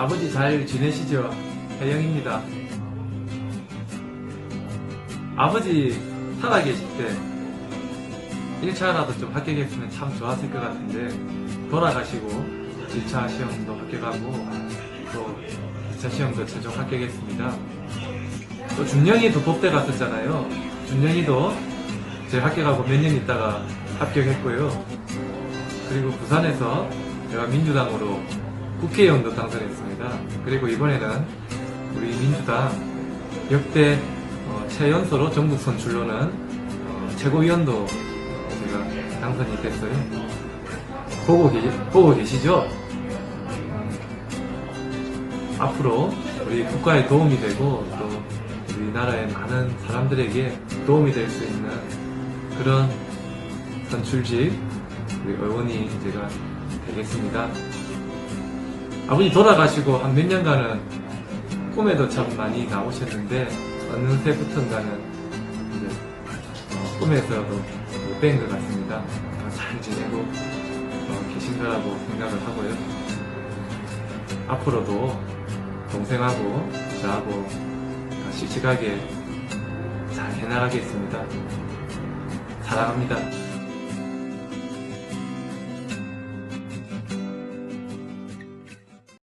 아버지 잘 지내시죠? 혜영입니다. 아버지 살아계실 때 1차라도 좀 합격했으면 참 좋았을 것 같은데 돌아가시고 1차 시험도 합격하고 또 2차 시험도 최종 합격했습니다. 또 준영이 도 법대 갔었잖아요. 준영이도 제 합격하고 몇 년 있다가 합격했고요. 그리고 부산에서 제가 민주당으로 국회의원도 당선했습니다. 그리고 이번에는 우리 민주당 역대 어, 최연소로 전국 선출로는 어, 최고위원도 어, 제가 당선이 됐어요. 보고, 계, 보고 계시죠? 앞으로 우리 국가에 도움이 되고 또 우리나라의 많은 사람들에게 도움이 될 수 있는 그런 선출직 우리 의원이 제가 되겠습니다. 아버지 돌아가시고 한 몇 년간은 꿈에도 참 많이 나오셨는데 어느 새부턴가는 이제 어, 꿈에서도 못 뵌 것 같습니다. 어, 잘 지내고 어, 계신 거라고 생각을 하고요. 앞으로도 동생하고 저하고 씩씩하게 잘 해나가겠습니다. 사랑합니다.